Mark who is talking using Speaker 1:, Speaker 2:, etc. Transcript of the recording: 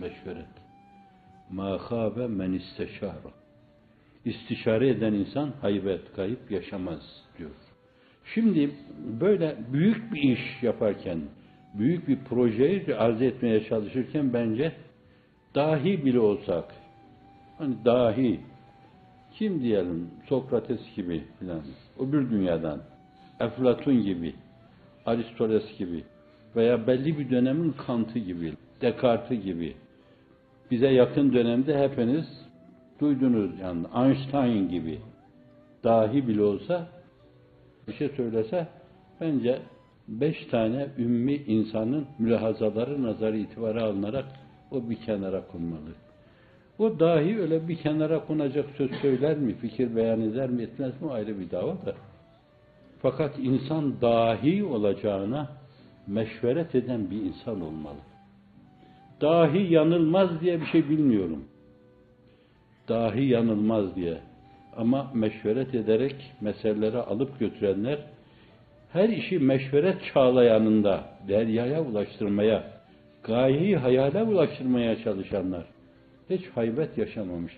Speaker 1: meşveret. Ma khâbe men isteşâra. İstişare eden insan haybet, kayıp yaşamaz diyor. Şimdi böyle büyük bir iş yaparken, büyük bir projeyi arz etmeye çalışırken bence dahi bile olsak, hani dahi, kim diyelim Sokrates gibi filan, öbür dünyadan, Eflatun gibi, Aristoteles gibi veya belli bir dönemin Kant'ı gibi, Descartes gibi, bize yakın dönemde hepiniz duydunuz yani Einstein gibi dahi bile olsa bir şey söylese bence beş tane ümmi insanın mülahazaları nazarı itibara alınarak o bir kenara konmalı. O dahi öyle bir kenara konacak söz söyler mi, fikir beyan eder mi, etmez mi ayrı bir dava da. Fakat insan dahi olacağına meşveret eden bir insan olmalı. Dahi yanılmaz diye bir şey bilmiyorum. Dahi yanılmaz diye. Ama meşveret ederek meseleleri alıp götürenler her işi meşveret çağlayanında deryaya ulaştırmaya, gayeyi hayale ulaştırmaya çalışanlar hiç haybet yaşamamış.